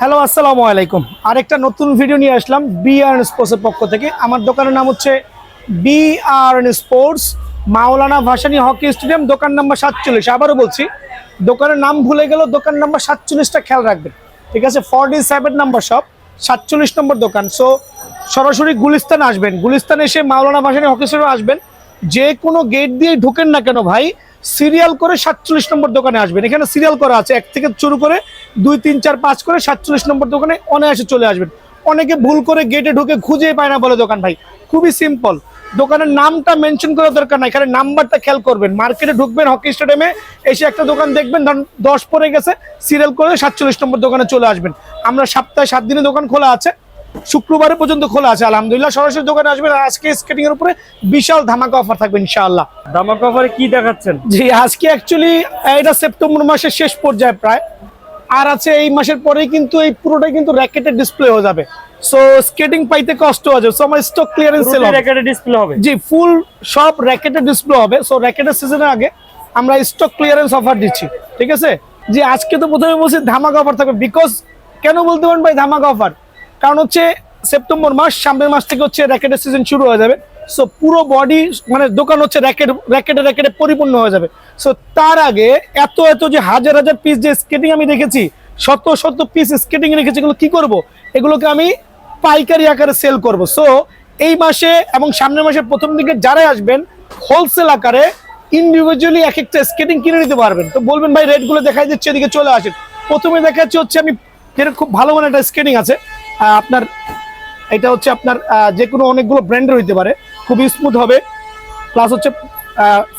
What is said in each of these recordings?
Hello, আসসালামু আলাইকুম। আরেকটা নতুন ভিডিও নিয়ে আসলাম বি আর স্পোর্টসের পক্ষ থেকে। আমার দোকানের নাম হচ্ছে B R sports Maulana Bhasani hockey stadium, দোকান নাম্বার সাতচল্লিশ। আবারও বলছি, দোকানের নাম ভুলে গেল দোকান নাম্বার সাতচল্লিশটা খেয়াল রাখবেন। ঠিক আছে? ফর্টি সেভেন নাম্বার শপ সাতচল্লিশ নম্বর দোকান। সো সরাসরি গুলিস্তান আসবেন। গুলিস্তান এসে মাওলানা ভাসানি হকি স্টেডিয়াম আসবেন। যে কোনো গেট দিয়ে ঢুকেন না কেন ভাই সিরিয়াল করে সাতচল্লিশ নম্বর দোকানে আসবেন। এখানে সিরিয়াল করা আছে, এক থেকে শুরু করে দুই, তিন, চার, পাঁচ করে সাতচল্লিশ নম্বর দোকানে অনায়াসে চলে আসবেন। অনেকে ভুল করে গেটে ঢুকে খুঁজে পায় না বলে দোকান ভাই। খুবই সিম্পল দোকানের নামটা মেনশন করার দরকার নাই এখানে নাম্বারটা খেয়াল করবেন। মার্কেটে ঢুকবেন, হকি স্টেডিয়ামে এসে একটা দোকান দেখবেন, ধরুন দশ পরে গেছে, সিরিয়াল করে সাতচল্লিশ নম্বর দোকানে চলে আসবেন। আমরা সপ্তাহে সাত দিনে দোকান খোলা আছে শুক্রবারে পর্যন্ত খোলা আছে। আলহামদুলিল্লাহ সরাসরি দোকানে আসবেন আজকে স্কেটিং এর উপরে বিশাল ধামাকা অফার থাকবে ইনশাআল্লাহ। দামাক অফারে কি দেখাচ্ছেন? জি আজকে অ্যাকচুয়ালি এটা সেপ্টেম্বর মাসের শেষ পর্যায়ে প্রায়। আর আছে এই মাসের পরেই কিন্তু এই পুরোটাই কিন্তু র্যাকেটের ডিসপ্লে হয়ে যাবে। সো স্কেটিং পাইতে কষ্ট আছে। সো আমার স্টক ক্লিয়ারেন্স সেল হবে। র্যাকেটে ডিসপ্লে হবে? জি ফুল সব র্যাকেটের ডিসপ্লে হবে। সো র্যাকেটের সিজনের আগে আমরা স্টক ক্লিয়ারেন্স অফার দিচ্ছি। ঠিক আছে? জি আজকে তো প্রথমে বলছি ধামাকা অফার থাকবে। বিকজ কেন বলতে পারেন ভাই ধামাকা অফার কারণ হচ্ছে সেপ্টেম্বর মাস, সামনের মাস থেকে হচ্ছে র্যাকেটের সিজন শুরু হয়ে যাবে। সো পুরো বডি মানে দোকান হচ্ছে র্যাকেট র্যাকেটে র্যাকেটে পরিপূর্ণ হয়ে যাবে। সো তার আগে এত এত যে হাজার হাজার পিস যে স্কেটিং আমি দেখেছি, শত শত পিস স্কেটিং রেখেছি, এগুলো কি করব? এগুলোকে আমি পাইকারি আকারে সেল করব। সো এই মাসে এবং সামনের মাসের প্রথম দিকে যারাই আসবেন হোলসেল আকারে ইন্ডিভিজুয়ালি এক একটা স্কেটিং কিনে নিতে পারবেন। তো বলবেন ভাই রেটগুলো দেখাই দিচ্ছে, এদিকে চলে আসেন। প্রথমে দেখাচ্ছি হচ্ছে আমি খুব ভালো মানে একটা স্কেটিং আছে। আপনার, এটা হচ্ছে আপনার যে কোনো অনেকগুলো ব্র্যান্ডের হইতে পারে। খুবই স্মুথ হবে। প্লাস হচ্ছে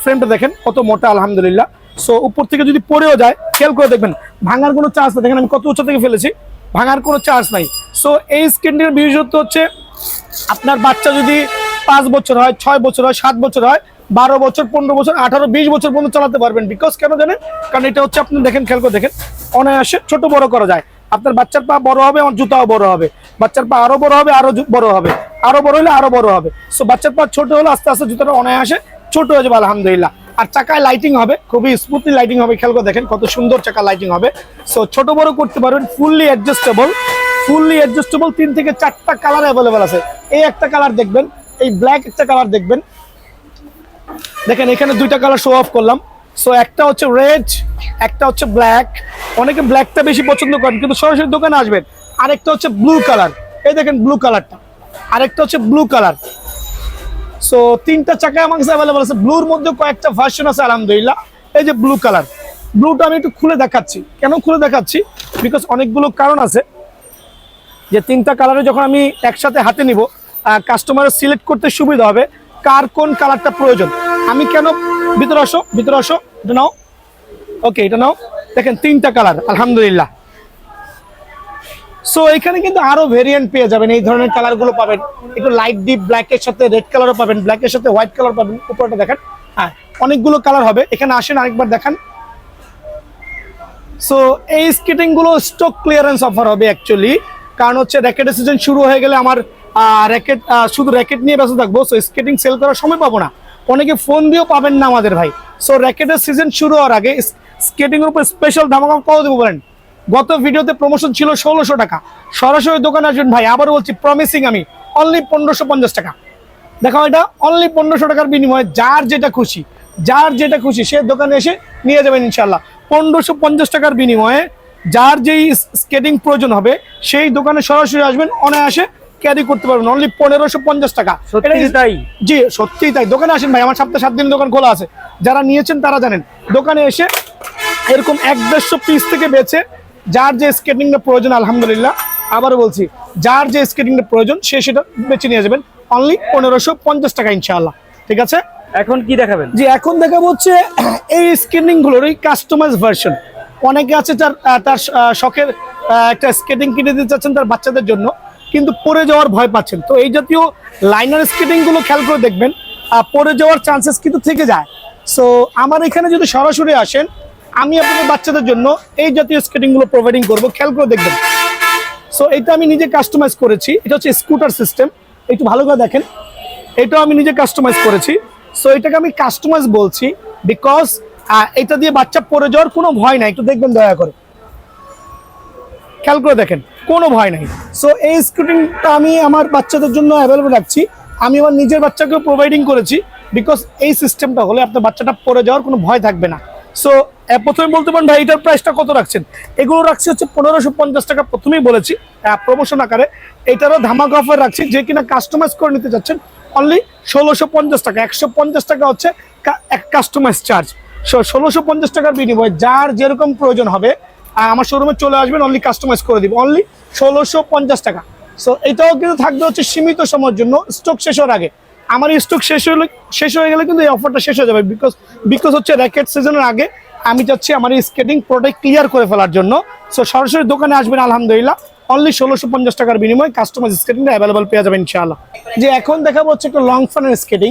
ফ্রেমটা দেখেন, কত মোটা, আলহামদুলিল্লাহ। সো উপর থেকে যদি পড়েও যায়, খেয়াল করে দেখবেন, ভাঙার কোনো চান্স নেই। দেখেন আমি কত উচ্চ থেকে ফেলেছি, ভাঙার কোনো চান্স নাই। সো এই স্ক্রিনটির বিশেষত্ব হচ্ছে, আপনার বাচ্চা যদি পাঁচ বছর হয়, ছয় বছর হয়, সাত বছর হয়, বারো বছর, পনেরো বছর, আঠারো, বিশ বছর পর্যন্ত চালাতে পারবেন। বিকজ কেন জানেন? কারণ এটা হচ্ছে আপনি দেখেন, খেয়াল করে দেখেন, অনায়াসে ছোট বড় করা যায়। আপনার বাচ্চার পা বড় হবে, আমার জুতাও বড় হবে। বাচ্চার পা আরও বড় হবে, আরও বড় হবে। আরও বড় হলে আরও বড় হবে। সো বাচ্চার পা ছোট হলে আস্তে আস্তে জুতাটা অনায়াসে ছোট হয়ে যাবে, আলহামদুলিল্লাহ। আর চাকায় লাইটিং হবে, খুবই স্মুথলি লাইটিং হবে, খেয়াল করে দেখেন কত সুন্দর চাকা লাইটিং হবে। সো ছোট বড় করতে পারবেন ফুললি অ্যাডজাস্টেবল ফুললি অ্যাডজাস্টেবল তিন থেকে চারটা কালার অ্যাভেলেবল আছে। এই একটা কালার দেখবেন, এই ব্ল্যাক একটা কালার দেখবেন। দেখেন এখানে দুইটা কালার শো অফ করলাম। সো একটা হচ্ছে রেড একটা হচ্ছে ব্ল্যাক অনেকে ব্ল্যাকটা বেশি পছন্দ করেন, কিন্তু সরাসরি দোকানে আসবেন। আরেকটা হচ্ছে ব্লু কালার এই দেখেন ব্লু কালারটা আরেকটা হচ্ছে ব্লু কালার সো তিনটা চাকা আমার কাছে অ্যাভেলেবল আছে। ব্লুর মধ্যে কয়েকটা ভার্সন আছে, আলহামদুলিল্লাহ। এই যে ব্লু কালার ব্লুটা আমি একটু খুলে দেখাচ্ছি। কেন খুলে দেখাচ্ছি? বিকজ অনেকগুলো কারণ আছে। যে তিনটা কালারে যখন আমি একসাথে হাতে নিব কাস্টমারের সিলেক্ট করতে সুবিধা হবে, কার কোন কালারটা প্রয়োজন। আমি কেন ভিতরে আসো ভিতরে আসো, এটা নাও। ওকে এটা নাও। দেখেন, তিনটা কালার আলহামদুলিল্লাহ। সো এখানে কিন্তু আরও ভেরিয়েন্ট পেয়ে যাবেন, এই ধরনের কালারগুলো পাবেন। একটু লাইট ডিপ ব্ল্যাকের সাথে রেড কালারও পাবেন ব্ল্যাকের সাথে হোয়াইট কালার পাবেন, উপরটা দেখেন। হ্যাঁ অনেকগুলো কালার হবে। এখানে আসেন, আরেকবার দেখান। সো এই স্কেটিংগুলো স্টক ক্লিয়ারেন্স অফার হবে অ্যাকচুয়ালি কারণ হচ্ছে র্যাকেটের সিজন শুরু হয়ে গেলে আমার র্যাকেট শুধু র্যাকেট নিয়ে ব্যস্ত থাকব সো স্কেটিং সেল করার সময় পাবো না। অনেকে ফোন দিয়েও পাবেন না আমাদের ভাই। সো র্যাকেটের সিজন শুরু হওয়ার আগে স্কেটিং এর উপর স্পেশাল ধামাকা কত দেবো বলেন? গত ভিডিওতে প্রমোশন ছিল ষোলোশো টাকা। সরাসরি দোকানে আসবেন ভাই আবার বলছি প্রমিসিং আমি অনলি পনেরোশো পঞ্চাশ টাকা। দেখো এটা অনলি পনেরোশো টাকার বিনিময়ে যার যেটা খুশি, যার যেটা খুশি সে দোকানে এসে নিয়ে যাবেন ইনশাল্লাহ পনেরোশো পঞ্চাশ টাকার বিনিময়ে যার যেই স্কেটিং প্রয়োজন হবে, সেই দোকানে সরাসরি আসবেন, অনায়াসে ক্যারি করতে পারবেন। অনলি পনেরোশো পঞ্চাশ টাকা। তাই? জি সত্যিই তাই। দোকানে আসেন ভাই আমার সপ্তাহে সাত দিন দোকান খোলা আছে। যারা নিয়েছেন তারা জানেন। দোকানে এসে এরকম এক দেড়শো পিস থেকে বেছে যার যে স্কেটিংটা প্রয়োজন আলহামদুলিল্লাহ আবারও বলছি যার যে স্কেটিংটা প্রয়োজন সে সেটা বেছে নিয়ে যাবেন। অনলি পনেরোশো পঞ্চাশ টাকা ইনশাআল্লাহ। ঠিক আছে? এখন কি দেখাবেন? জি এখন দেখাবো হচ্ছে এই স্কেটিং গুলোরই কাস্টমাইজ ভার্সন অনেকে আছে তার তার শখের একটা স্কেটিং কিনে দিতে চাচ্ছেন তার বাচ্চাদের জন্য। কিন্তু পড়ে যাওয়ার ভয় পাচ্ছেন। তো এই জাতীয় লাইনার স্কেটিংগুলো খেয়াল করে দেখবেন পড়ে যাওয়ার চান্সেস কিন্তু থেকে যায়। সো আমার এখানে যদি সরাসরি আসেন, আমি আপনাদের বাচ্চাদের জন্য এই জাতীয় স্কেটিংগুলো প্রোভাইডিং করব, খেয়াল করে দেখবেন। সো এটা আমি নিজে কাস্টমাইজ করেছি, এটা হচ্ছে স্কুটার সিস্টেম একটু ভালো করে দেখেন। এটাও আমি নিজে কাস্টমাইজ করেছি। সো এটাকে আমি কাস্টমাইজ বলছি বিকজ এটা দিয়ে বাচ্চা পড়ে যাওয়ার কোনো ভয় নাই, একটু দেখবেন দয়া করে। খেয়াল করে দেখেন। কোনো ভয় নাই। সো এই স্কেটিংটা আমি আমার বাচ্চাদের জন্য অ্যাভেলেবল রাখছি। আমি আমার নিজের বাচ্চাকেও প্রোভাইডিং করেছি বিকজ এই সিস্টেমটা হলে আপনার বাচ্চাটা পড়ে যাওয়ার কোনো ভয় থাকবে না। সো প্রথমে বলতে পারেন, ভাই, এটার প্রাইসটা কত রাখছেন? এগুলো রাখছি হচ্ছে পনেরোশো পঞ্চাশ টাকা প্রথমেই বলেছি প্রমোশন আকারে। এটারও ধামাকা অফার রাখছি যে কিনা কাস্টমাইজ করে নিতে চাচ্ছেন। অনলি ষোলোশো পঞ্চাশ টাকা, একশো পঞ্চাশ টাকা হচ্ছে এক কাস্টমাইজ চার্জ সো ষোলোশো পঞ্চাশ টাকার বিনিময়ে যার যেরকম প্রয়োজন হবে আমার শোরুমে চলে আসবেন অনলি কাস্টমাইজ করে দিব। অনলি ষোলোশো পঞ্চাশ টাকা। সো এটাও কিন্তু থাকবে হচ্ছে সীমিত সময়ের জন্য স্টক শেষ হওয়ার আগে। আমার স্টক শেষ হলে, শেষ হয়ে গেলে কিন্তু এই অফারটা শেষ হয়ে যাবে বিকজ বিকজ হচ্ছে র্যাকেট সিজনের আগে আমি চাচ্ছি আমার এই স্কেটিং প্রোডাক্ট ক্লিয়ার করে ফেলার জন্য। সো সরাসরি দোকানে আসবেন, আলহামদুলিল্লাহ। অনলি ষোলোশো পঞ্চাশ টাকার বিনিময়ে কাস্টমাইজ স্কেটিংটা অ্যাভেলেবল পেয়ে যাবেন, ইনশাআল্লাহ। যে এখন দেখাবো হচ্ছে একটা লং ফানের স্কেটিং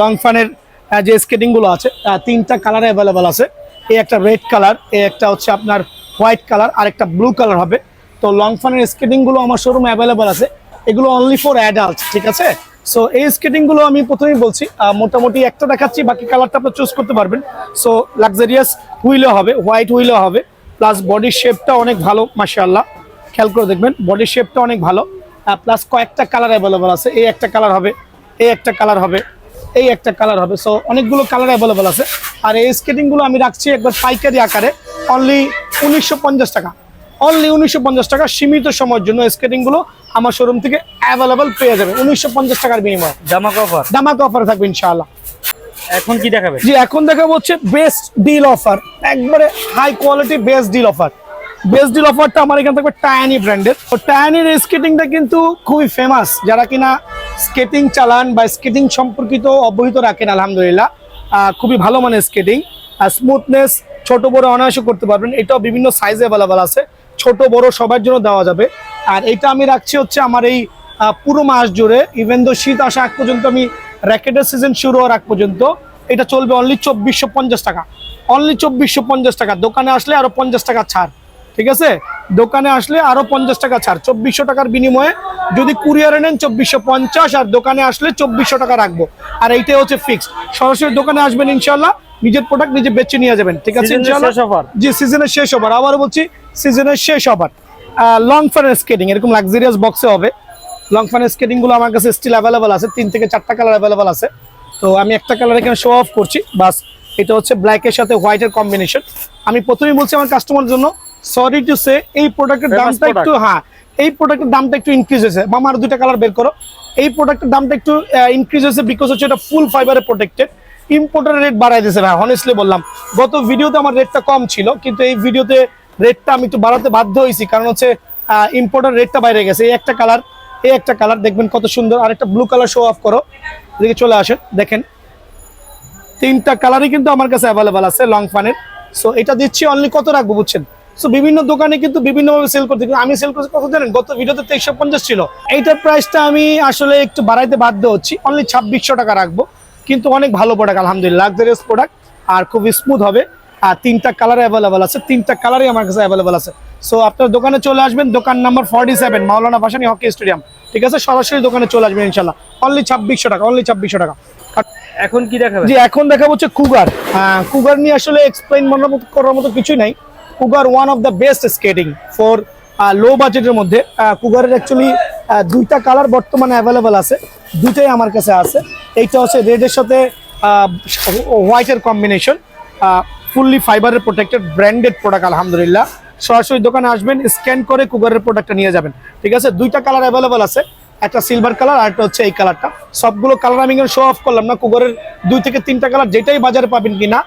লং ফানের যে স্কেটিংগুলো আছে তিনটা কালার অ্যাভেলেবল আছে। এই একটা রেড কালার এই একটা হচ্ছে আপনার হোয়াইট কালার আর একটা ব্লু কালার হবে। তো লং ফানের স্কেটিংগুলো আমার শোরুমে অ্যাভেলেবল আছে। এগুলো অনলি ফর অ্যাডাল্ট ঠিক আছে? সো এই স্কেটিংগুলো আমি প্রথমেই বলছি মোটামুটি একটা দেখাচ্ছি, বাকি কালারটা আপনি চুজ করতে পারবেন। সো লাক্সারিয়াস হুইলও হবে হোয়াইট হুইলও হবে প্লাস বডির শেপটা অনেক ভালো, মাশাআল্লাহ। খেয়াল করে দেখবেন বডির শেপটা অনেক ভালো। প্লাস কয়েকটা কালার অ্যাভেলেবল আছে, এই একটা কালার হবে, এই একটা কালার হবে, এই একটা কালার হবে। সো অনেকগুলো কালার অ্যাভেলেবল আছে। আর এই স্কেটিংগুলো আমি রাখছি একবার পাইকারি আকারে। অনলি উনিশশো টাকা। অনলি উনিশশো টাকা সীমিত সময়ের জন্য স্কেটিংগুলো আমার শোরুম থেকে অ্যাভেলেবল পেয়ে যাবে। উনিশশো পঞ্চাশ টাকার বিনিময়ে। জামাক অফার দামাকা অফার থাকবে ইনশাআল্লাহ। এখন কি দেখাবেন জি এখন দেখাবো হচ্ছে বেস্ট ডিল অফার একবারে high quality best deal offer best deal অফারটা আমার এখান থাকবে টায়ানি ব্র্যান্ডের তো টায়ানির স্কেটিংটা কিন্তু খুবই ফেমাস যারা কিনা স্কেটিং চালান বা স্কেটিং সম্পর্কিত অবহিত রাখেন আলহামদুলিল্লাহ। খুবই ভালো মানের স্কেটিং আর স্মুথনেস ছোট বড় অনায়াসে করতে পারবেন। এটাও বিভিন্ন সাইজে অ্যাভেলেবেল আছে। ছোট বড় সবার জন্য দেওয়া যাবে। আর এটা আমি রাখছি হচ্ছে আমার এই পুরো মাস জুড়ে ইভেন দো শীত আসা আগ পর্যন্ত আমি র্যাকেটের সিজন শুরু হওয়ার আগ পর্যন্ত, এটা চলবে অনলি চব্বিশশো পঞ্চাশ টাকা। অনলি চব্বিশশো পঞ্চাশ টাকা। দোকানে আসলে আরও পঞ্চাশ টাকা ছাড়। ঠিক আছে? দোকানে আসলে আরও পঞ্চাশ টাকা ছাড়। চব্বিশশো টাকার বিনিময়ে যদি কুরিয়ারে নেন চব্বিশশো পঞ্চাশ, আর দোকানে আসলে চব্বিশশো টাকা রাখব। আর এইটাই হচ্ছে ফিক্সড সরাসরি দোকানে আসবেন ইনশাল্লাহ নিজের প্রোডাক্ট নিজে বেছে নিয়ে যাবেন ঠিক আছে। জি সিজনের শেষ ওভার আবার বলছি সিজনের শেষ ওভার লং ফানের স্কেটিং এরকম লাক্সারিয়াস বক্সে হবে। লং ফানের স্কেটিংগুলো আমার কাছে স্টিল অ্যাভেলেবল আছে তিন থেকে চারটা কালার অ্যাভেলেবল আছে। তো আমি একটা কালার এখানে শো অফ করছি বাস এটা হচ্ছে ব্ল্যাকের সাথে হোয়াইটের কম্বিনেশন আমি প্রথমেই বলছি আমার কাস্টমার জন্য সরি টু সে এই প্রোডাক্টের দামটা একটু হ্যাঁ এই প্রোডাক্টের দামটা একটু ইনক্রিজ হয়েছে। মামা আর দুইটা কালার বের করো। এই প্রোডাক্টের দামটা একটু ইনক্রিজ হয়েছে বিকজ হচ্ছে এটা ফুল ফাইবারে প্রোটেক্টেড ইম্পোর্টার রেট বাড়াই দিয়েছে ভাই হনেস্টলি বললাম। গত ভিডিওতে আমার রেটটা কম ছিল, কিন্তু এই ভিডিওতে রেটটা আমি একটু বাড়াতে বাধ্য হয়েছি, কারণ হচ্ছে ইম্পোর্টার রেটটা বাইরে গেছে। এই একটা কালার এই একটা কালার দেখবেন কত সুন্দর। আর একটা ব্লু কালার শো অফ করো। এদিকে চলে আসেন, দেখেন। তিনটা কালারই কিন্তু আমার কাছে অ্যাভেলেবল আছে লং ফানের সো এটা দিচ্ছি অনলি কত রাখব বুঝছেন? সো বিভিন্ন দোকানে কিন্তু বিভিন্নভাবে সেল করতে আমি সেল করছি কত জানেন? গত ভিডিওতে তেইশশো পঞ্চাশ ছিল। এইটার প্রাইসটা আমি আসলে একটু বাড়াইতে বাধ্য হচ্ছি। অনলি ছাব্বিশশো টাকা রাখব। কিন্তু অনেক ভালো প্রোডাক্ট আলহামদুলিল্লাহ লাক্সারিয়াস প্রোডাক্ট আর খুব স্মুথ হবে। আর তিনটা কালার অ্যাভেলেবল আছে তিনটা কালারই আমার কাছে অ্যাভেলেবল আছে। সো আপনার দোকানে চলে আসবেন দোকান number forty seven Maulana Bhashani hockey stadium. ঠিক আছে? সরাসরি দোকানে চলে আসবেন ইনশাল্লাহ অনলি ছাব্বিশশো টাকা অনলি ছাব্বিশশো টাকা। এখন কি দেখাবেন? জি এখন দেখাবো হচ্ছে কুগার কুগার নিয়ে আসলে এক্সপ্লেইন করার মতো কিছুই নাই। Cougar one of the best skating for low বাজেটের মধ্যে। কুগারের অ্যাকচুয়ালি দুইটা কালার বর্তমানে অ্যাভেলেবেল আছে। দুইটাই আমার কাছে আছে। এইটা হচ্ছে রেডের সাথে হোয়াইটের কম্বিনেশন ফুললি ফাইবারের প্রোটেক্টেড ব্র্যান্ডেড প্রোডাক্ট আলহামদুলিল্লাহ। সরাসরি দোকানে আসবেন স্ক্যান করে কুগারের প্রোডাক্টটা নিয়ে যাবেন। ঠিক আছে? দুইটা কালার অ্যাভেলেবেল আছে। একটা সিলভার কালার আর একটা হচ্ছে এই কালারটা সবগুলো কালার আমি শো অফ করলাম না। কুগরের দুই থেকে তিনটা কালার যেটাই বাজারে পাবেন কিনা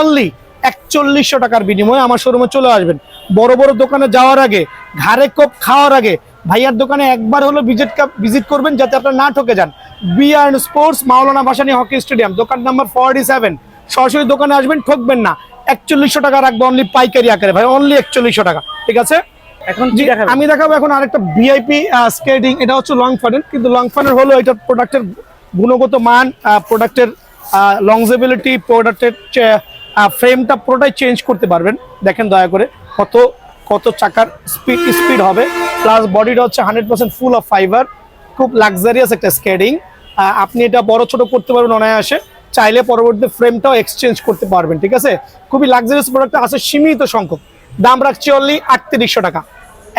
অনলি একচল্লিশশো টাকার বিনিময়ে আমার শোরুমে চলে আসবেন। বড় বড় দোকানে যাওয়ার আগে, ঘাড়ে কোপ খাওয়ার আগে ভাইয়ার দোকানে একবার হলো ভিজিট ভিজিট করবেন যাতে আপনার না ঠকে যান। B BR sports Maulana Bhashani hockey stadium দোকান নাম্বার ফর্টি সেভেন সরাসরি দোকানে আসবেন ঠকবেন না। একচল্লিশশো টাকা রাখব অনলি পাইকারি আকারে। ভাই অনলি একচল্লিশশো টাকা। ঠিক আছে? এখন জি, আমি দেখাবো এখন আরেকটা ভিআইপি স্কেটিং এটা হচ্ছে লং ফানের কিন্তু লং ফানের হলো এটা প্রোডাক্টের গুণগত মান প্রোডাক্টের লংজেবিলিটি প্রোডাক্টের ফ্রেমটা পুরোটাই চেঞ্জ করতে পারবেন। দেখেন দয়া করে কত কত চাকার স্পিড স্পিড হবে। প্লাস বডিটা হচ্ছে hundred percent full of fibre খুব লাক্সারিয়াস একটা স্কেটিং আপনি এটা বড় ছোট করতে পারবেন অনায়াসে চাইলে পরবর্তী ফ্রেমটাও এক্সচেঞ্জ করতে পারবেন ঠিক আছে? খুবই লাক্সারিয়াস প্রোডাক্ট আছে সীমিত সংখ্যক। দাম রাখছি অনলি আটত্রিশশো টাকা।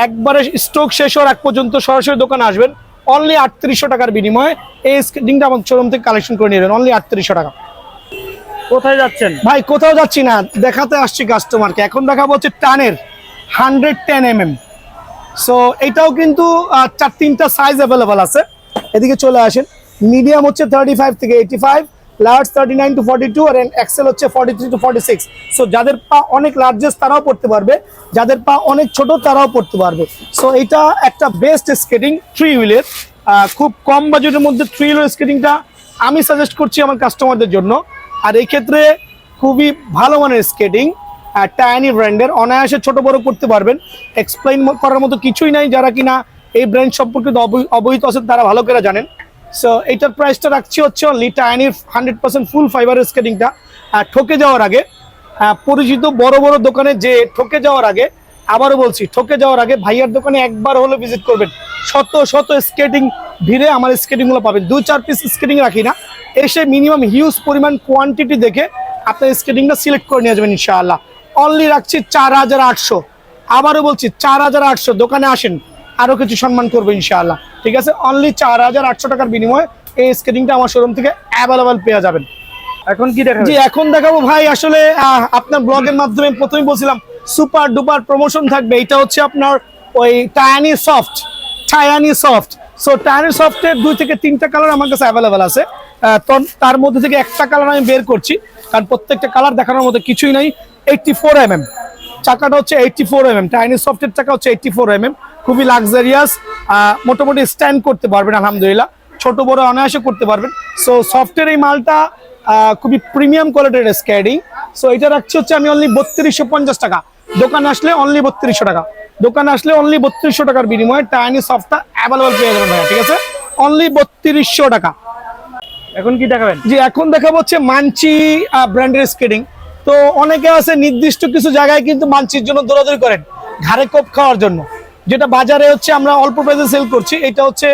একবারে স্টক শেষ হওয়ার আগ পর্যন্ত সরাসরি দোকানে আসবেন অনলি আটত্রিশশো টাকার বিনিময়ে এই স্কেটিংটা আমার শোরুম থেকে কালেকশন করে নেবেন অনলি আটত্রিশশো টাকা। কোথায় যাচ্ছেন? ভাই কোথাও যাচ্ছি না দেখাতে আসছি কাস্টমারকে এখন দেখাবো হচ্ছে টানের hundred ten M M so এটাও কিন্তু চার তিনটা সাইজ অ্যাভেলেবল আছে। এদিকে চলে আসেন। মিডিয়াম হচ্ছে থার্টি ফাইভ থেকে eighty five large thirty nine to forty two R XL হচ্ছে forty three to forty six so যাদের পা অনেক লার্জেস্ট তারাও পড়তে পারবে। যাদের পা অনেক ছোট, তারাও পড়তে পারবে। সো এটা একটা বেস্ট স্কেটিং থ্রি হুইলের খুব কম বাজেটের মধ্যে থ্রি হুইলের স্কেটিংটা আমি সাজেস্ট করছি আমার কাস্টমারদের জন্য। আর এই ক্ষেত্রে খুবই ভালো মানের স্কেটিং টায়ানি ব্র্যান্ডের অনায়াসে ছোট বড় করতে পারবেন। এক্সপ্লেইন করার মতো কিছুই নাই যারা কিনা এই ব্র্যান্ড সম্পর্কে অবহি- অবহিত আছেন, তারা ভালো করে জানেন। সো এইটার প্রাইসটা রাখছি হচ্ছে অনলি টায়ানির হান্ড্রেড পার্সেন্ট ফুল ফাইবারের স্কেটিংটা ঠকে যাওয়ার আগে পরিচিত বড় বড় দোকানে যে ঠকে যাওয়ার আগে, আবারও বলছি, ঠকে যাওয়ার আগে ভাইয়ার দোকানে একবার হলে ভিজিট করবেন। শত শত স্কেটিং ভিড়ে আমার স্কেটিংগুলো পাবেন। দু চার পিস স্কেটিং রাখি না। এসে মিনিমাম হিউজ পরিমাণ কোয়ান্টিটি দেখে আপনার স্কেটিংটা সিলেক্ট করে নিয়ে যাবেন ইনশাআল্লাহ। অনলি রাখছি চার হাজার আটশো। আবারও বলছি চার হাজার আটশো। দোকানে আসেন আরও কিছু সম্মান করব ইনশাআল্লাহ। ঠিক আছে? অনলি চার হাজার আটশো টাকার বিনিময়ে এই স্কেটিংটা আমার শোরুম থেকে অ্যাভেলেবেল পেয়ে যাবেন। এখন কি দেখাবেন? জি এখন দেখাবো ভাই আসলে আপনার ব্লগের মাধ্যমে প্রথমে বলছিলাম সুপার ডুপার প্রমোশন থাকবে। এটা হচ্ছে আপনার ওই tiny soft tiny soft so tiny সফটের দুই থেকে তিনটা কালার আমার কাছে অ্যাভেলেবেল আছে। তার মধ্যে থেকে একটা কালার আমি বের করছি। কারণ প্রত্যেকটা কালার দেখানোর মতো কিছুই নাই। এইটটি ফোর এম চাকাটা হচ্ছে eighty four M M tiny সফটের চাকা হচ্ছে এইটটি ফোর এম এম খুবই লাক্সারিয়াস মোটামুটি স্ট্যান্ড করতে পারবেন আলহামদুলিল্লাহ। ছোট বড় অনায়াসে করতে পারবেন। সো সফটের এই মালটা আহ, খুবই প্রিমিয়াম কোয়ালিটির স্ক্যাডিং সো এটা রাখছি হচ্ছে আমি অনলি বত্রিশশো পঞ্চাশ টাকা। দোকানে আসলে অনলি বত্রিশশো টাকা। দোকানে আসলে অনলি বত্রিশশো টাকার বিনিময়ে টাইনি সফটটা অ্যাভেলেবল পেয়ে যাবেন ভাইয়া ঠিক আছে? অনলি বত্রিশশো টাকা। এখন কি দেখাবেন? যে এখন দেখাবো হচ্ছে মানচি ব্র্যান্ডের স্কেটিং তো অনেকে আছে নির্দিষ্ট কিছু জায়গায় কিন্তু মানচির জন্য দৌড়াদৌড়ি করেন ঘাড়ে কোপ খাওয়ার জন্য। যেটা বাজারে হচ্ছে আমরা অল্প প্রাইসে সেল করছি এটা হচ্ছে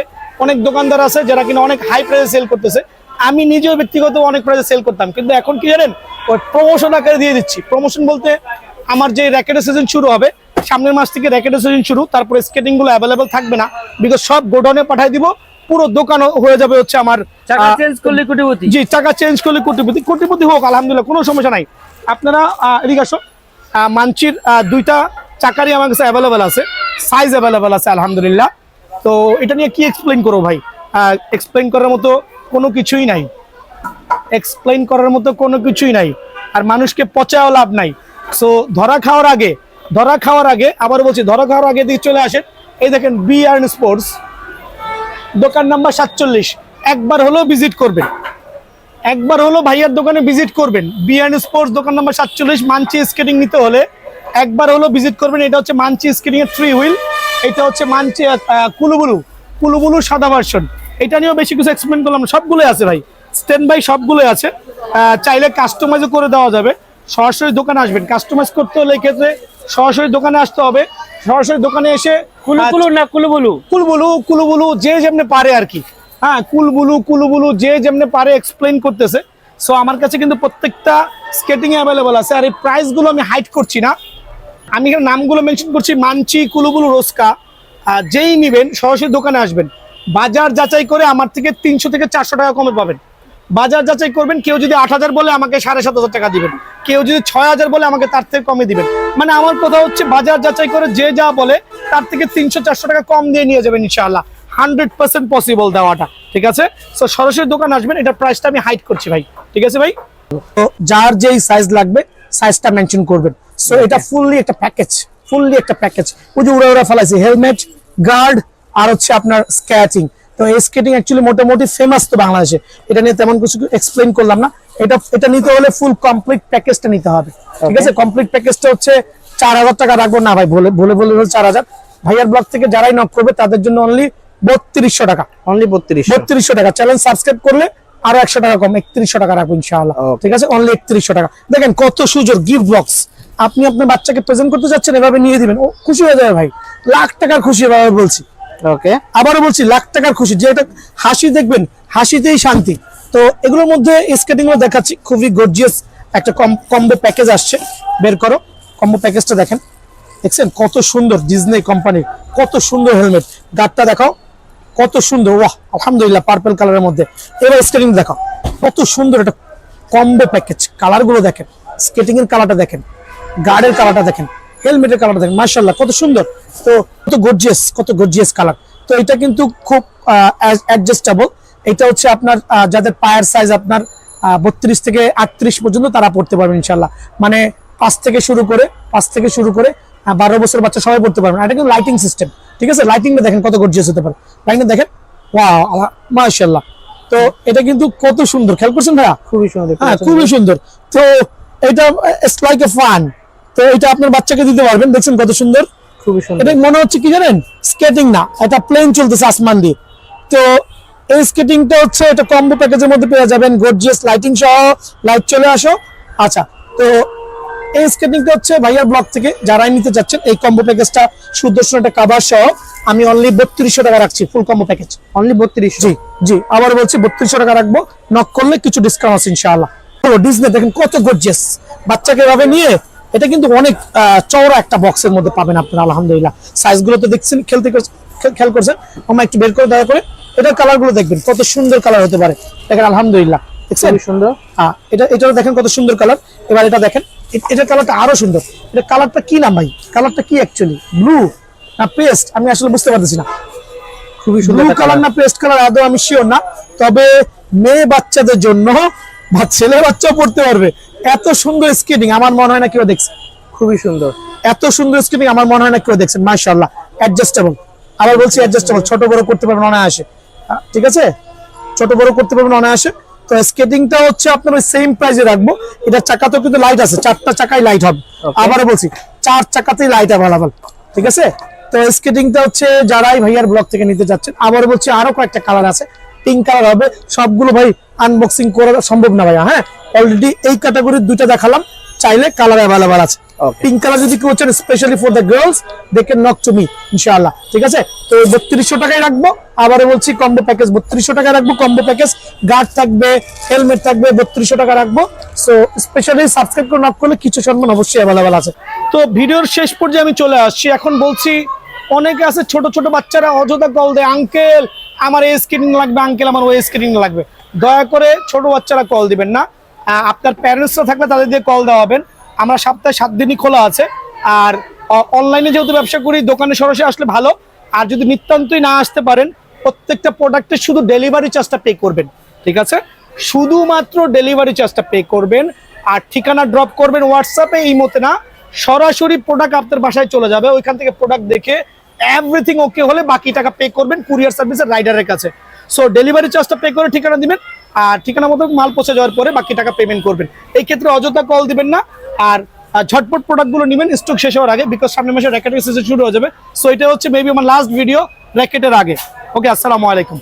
অনেক দোকানদার আছে যারা কিনা অনেক হাই প্রাইসে সেল করতেছে। আমি নিজেও ব্যক্তিগত অনেক প্রাইসে সেল করতাম কিন্তু এখন কি জানেন ওই প্রমোশন আকারে দিয়ে দিচ্ছি। প্রমোশন বলতে আমার যে র্যাকেটের সিজন শুরু হবে সামনের মাস থেকে র্যাকেটের সিজন শুরু তারপরে স্কেটিংগুলো অ্যাভেলেবেল থাকবে না বিকজ সব গোডাউনে পাঠিয়ে দিব পুরো দোকান হয়ে যাবে হচ্ছে আমার চাকা চেঞ্জ করলে কোটিপতি। জি টাকা চেঞ্জ করলে কোটিপতি। কোটিপতি হোক আলহামদুলিল্লাহ কোনো সমস্যা নাই। আপনারা এদিকে আসো। মানচির দুইটা চাকারই আমার কাছে অ্যাভেলেবেল আছে। সাইজ অ্যাভেলেবেল আছে, আলহামদুলিল্লাহ। তো এটা নিয়ে কি এক্সপ্লেন করব ভাই? এক্সপ্লেন করার মতো কোনো কিছুই নাই। এক্সপ্লেন করার মতো কোনো কিছুই নাই। আর মানুষকে পচাও লাভ নাই। সো ধরা খাওয়ার আগে, ধরা খাওয়ার আগে আবার বলছি, ধরা খাওয়ার আগে দিকে চলে আসেন। এই দেখেন বি আর স্পোর্টস দোকান নাম্বার সাতচল্লিশ। একবার হলেও ভিজিট করবেন। একবার হলো ভাইয়ার দোকানে ভিজিট করবেন। বিয়ান স্পোর্টস দোকান নাম্বার সাতচল্লিশ মানচি স্কেটিং নিতে হলে একবার হলো ভিজিট করবেন। এটা হচ্ছে মানচি স্কেটিং এর থ্রি হুইল এটা হচ্ছে মানচি কুলুবুলু কুলুবুলু সাদা ভার্সন এটা নিয়েও বেশি কিছু এক্সপ্লেন করলাম সবগুলোই আছে ভাই। স্ট্যান্ড বাই সবগুলোই আছে। চাইলে কাস্টমাইজও করে দেওয়া যাবে। সরাসরি দোকানে আসবেন। কাস্টমাইজ করতে হলে এক্ষেত্রে সরাসরি দোকানে আসতে হবে। সরাসরি দোকানে এসে কুলুবুলু না কুলুবুলু? কুলবুলু কুলুবুলু যে যেমনি পারে আর কি। হ্যাঁ কুলবুলু, কুলুবুলু যে যেমনে পারে এক্সপ্লেন করতেছে। সো আমার কাছে কিন্তু প্রত্যেকটা স্কেটিং অ্যাভেলেবল আছে। আর এই প্রাইসগুলো আমি হাইট করছি না। আমি এখানে নামগুলো মেনশন করছি। মানচি কুলুবুলু, রোস্কা। যেই নিবেন, সরাসরি দোকানে আসবেন। বাজার যাচাই করে আমার থেকে তিনশো থেকে চারশো টাকা কমে পাবেন। বাজার যাচাই করবেন। কেউ যদি আট হাজার বলে আমাকে সাড়ে সাত হাজার টাকা দিবেন। কেউ যদি ছয় হাজার বলে আমাকে তার থেকে কমে দিবেন। মানে আমার কথা হচ্ছে, বাজার যাচাই করে যে যা বলে, তার থেকে তিনশো চারশো টাকা কম দিয়ে নিয়ে যাবেন ইনশাআল্লাহ। হান্ড্রেড পার্সেন্ট পসিবল দেওয়াটা ঠিক আছে? সো সরাসরি দোকান আসবেন এটার প্রাইসটা আমি হাইড করছি ভাই ঠিক আছে ভাই? তো যার যেই সাইজ লাগবে সাইজটা মেনশন করবেন। সো এটা ফুললি একটা প্যাকেজ ফুললি একটা প্যাকেজ ওই যে উড়া উড়া ফেলাইছে হেলমেট গার্ড আর হচ্ছে আপনার স্কেটিং তো এই স্কেটিং অ্যাকচুয়ালি মোটামুটি ফেমাস তো বাংলাদেশে। এটা নিয়ে তেমন কিছু এক্সপ্লেন করলাম না। এটা এটা নিতে হলে ফুল কমপ্লিট প্যাকেজটা নিতে হবে ঠিক আছে? কমপ্লিট প্যাকেজটা হচ্ছে চার হাজার টাকা রাখব। না ভাই বলে বলে বলে চার হাজার। ভাইয়ার ব্লগ থেকে যারাই নক করবে তাদের জন্য অনলি বত্রিশশো টাকা। অনলি বত্রিশ বত্রিশশো টাকা। চ্যানেল সাবস্ক্রাইব করলে আরও একশো টাকা কম একত্রিশশো টাকা রাখব ইনশাআল্লাহ. ঠিক আছে? অনলি একত্রিশশো টাকা। দেখেন কত সুযোগ গিফট বক্স আপনি আপনার বাচ্চাকে প্রেজেন্ট করতে যাচ্ছেন এভাবে নিয়ে দিবেন। ও খুশি হয়ে যাবে ভাই। লাখ টাকার খুশি এভাবে বলছি। ওকে আবারও বলছি লাখ টাকার খুশি। যেটা হাসি দেখবেন হাসিতেই শান্তি। তো এগুলোর মধ্যে স্কেটিংগুলো দেখাচ্ছি। খুবই গর্জিয়াস একটা কম কম্বো প্যাকেজ আসছে। বের করো। কম্বো প্যাকেজটা দেখেন। দেখছেন? কত সুন্দর ডিজনি কোম্পানির কত সুন্দর হেলমেট গার্ডটা দেখাও। কত সুন্দর, ওয়াহ, আলহামদুলিল্লাহ পার্পল কালারের মধ্যে। এবার স্কেটিং দেখাও। কত সুন্দর একটা কম্বো প্যাকেজ কালারগুলো দেখেন স্কেটিং এর কালারটা দেখেন গার্ডের কালারটা দেখেন হেলমেটের কালারটা দেখেন মার্শাল্লাহ কত সুন্দর। তো কত গর্জিয়াস কত গর্জিয়াস কালার তো এটা কিন্তু খুব অ্যাডজাস্টেবল এটা হচ্ছে আপনার যাদের পায়ের সাইজ আপনার বত্রিশ থেকে আটত্রিশ পর্যন্ত তারা পড়তে পারবেন ইনশাল্লাহ মানে পাঁচ থেকে শুরু করে, পাঁচ থেকে শুরু করে বারো বছর বাচ্চা সবাই পড়তে পারবেন এটা কিন্তু লাইটিং সিস্টেম ঠিক আছে? লাইটিংটা দেখেন কত গর্জিয়াস হতে পারে। লাইটিং দেখেন? ওয়াও মাশাল্লাহ তো এটা কিন্তু কত সুন্দর। খেয়াল করছেন ভাইয়া? খুবই সুন্দর। হ্যাঁ খুবই সুন্দর। তো এটা ইটস লাইক এ ফান তো এটা আপনার বাচ্চাকে দিতে পারবেন। দেখছেন কত সুন্দর? খুবই সুন্দর। এটা মনে হচ্ছে কি জানেন? স্কেটিং না। এটা প্লেন চলতেছে আসমান দিয়ে। তো এই স্কেটিংটা হচ্ছে এটা কম্বো প্যাকেজের মধ্যে পেয়ে যাবেন। গর্জিয়াস লাইটিং সহ। লাইট চলে আসো। আচ্ছা তো এই স্কেটিংটা হচ্ছে ভাইয়ার ব্লক থেকে যারাই নিতে চাচ্ছেন এই কম্বো প্যাকেজটা সুদর্শন একটা কাভার সহ আমি অনলি বত্রিশশো টাকা রাখছি ফুল কম্বো প্যাকেজ অনলি বত্রিশ জি জি আবার বলছি বত্রিশশো টাকা রাখব নক করলে কিছু ডিসকাউন্ট আছে ইনশাআল্লাহ। ডিসনে দেখেন কত গর্জিয়াস বাচ্চাকে এভাবে নিয়ে এটা কিন্তু অনেক চওড়া একটা বক্সের মধ্যে পাবেন আপনারা আলহামদুলিল্লাহ। সাইজগুলো তো দেখছেন খেলতে খেয়াল করছেন? আমরা একটু বের করে দয়া করে এটার কালারগুলো দেখবেন কত সুন্দর কালার হতে পারে। দেখেন আলহামদুলিল্লাহ দেখছেন? সুন্দর। হ্যাঁ এটা এটা দেখেন কত সুন্দর কালার এবার এটা দেখেন এ- এটার কালারটা আরও সুন্দর। এটা কালারটা কি নাম ভাই? কালারটা কি অ্যাকচুয়ালি ব্লু না পেস্ট আমি আসলে বুঝতে পারতেছি না। খুবই সুন্দর কালার না পেস্ট কালার আদৌ আমি শিওর না। তবে মেয়ে বাচ্চাদের জন্য বা ছেলে বাচ্চা পড়তে পারবে। এত সুন্দর স্কেটিং আমার মনে হয় না কেউ দেখছে। খুবই সুন্দর। এত সুন্দর স্কেটিং আমার মনে হয় না কেউ দেখছেন মাশাআল্লাহ অ্যাডজাস্টেবল আবার বলছি অ্যাডজাস্টেবল ছোট বড় করতে পারবেন অনায়াসে। ঠিক আছে? ছোট বড় করতে পারবেন অনায়াসে। তো স্কেটিংটা হচ্ছে আপনার ওই সেম প্রাইসে রাখব। এটা চাকাতেও কিন্তু লাইট আছে চারটা চাকায় লাইট হবে। আবারও বলছি চার চাকাতেই লাইট অ্যাভেলেবল ঠিক আছে? তো স্কেটিংটা হচ্ছে যারাই ভাইয়ার ব্লগ থেকে নিতে যাচ্ছেন আবার বলছি আরও কয়েকটা কালার আছে পিঙ্ক কালার হবে। সবগুলো ভাই আনবক্সিং করা সম্ভব না ভাইয়া হ্যাঁ? অলরেডি এই ক্যাটাগরির দুইটা দেখালাম চাইলে কালার অ্যাভেলেবল আছে. পিঙ্ক কালার যদি কেউ চান specially for the girls they can knock to me ইনশাআল্লাহ ঠিক আছে? তো বত্রিশশো টাকায় রাখব। আবারও বলছি কম্বো প্যাকেজ বত্রিশশো টাকা রাখব কম্বো প্যাকেজ গার্ড থাকবে হেলমেট থাকবে, বত্রিশশো টাকা রাখব। সো স্পেশালি সাবস্ক্রাইব করে নক করলে কিছু সম্মান অবশ্যই অ্যাভেলেবেল আছে। তো ভিডিওর শেষ পর্যায়ে আমি চলে আসছি। এখন বলছি, অনেকে আছে ছোট ছোট বাচ্চারা, অযথা কল দেয় আঙ্কেল আমার এই স্ক্রিনিং লাগবে আঙ্কেল আমার ওই স্ক্রিনিং লাগবে। দয়া করে ছোট বাচ্চারা কল দিবেন না। আপনার প্যারেন্টসরা থাকলে তাদের দিয়ে কল দেওয়া হবেন আমরা সপ্তাহে সাত দিনই খোলা আছে। আর অনলাইনে যেহেতু ব্যবসা করি, দোকানে সরাসরি আসলে ভালো। আর যদি নিতান্তই না আসতে পারেন, প্রত্যেকটা প্রোডাক্টের শুধু ডেলিভারি চার্জটা পে করবেন, ঠিক আছে? শুধুমাত্র ডেলিভারি চার্জটা পে করবেন। আর ঠিকানা ড্রপ করবেন হোয়াটসঅ্যাপে এই মতে না, সরাসরি প্রোডাক্ট আপনার বাসায় চলে যাবে। ওইখান থেকে প্রোডাক্ট দেখে এভরিথিং ওকে হলে বাকি টাকা পে করবেন কুরিয়ার সার্ভিসের রাইডারের কাছে। সো ডেলিভারি চার্জটা পে করে ঠিকানা দিবেন। আর ঠিকানা মতো মাল পৌঁছে যাওয়ার পরে বাকি টাকা পেমেন্ট করবেন। এই ক্ষেত্রে অযথা কল দিবেন না। আর ঝটপট প্রোডাক্টগুলো নেবেন স্টক শেষ হওয়ার আগে বিকজ সামনে মাসে র্যাকেটের সিজন শুরু হয়ে যাবে। সো এটা হচ্ছে মেবি আমার লাস্ট ভিডিও র্যাকেটের আগে। ওকে আসসালামু আলাইকুম।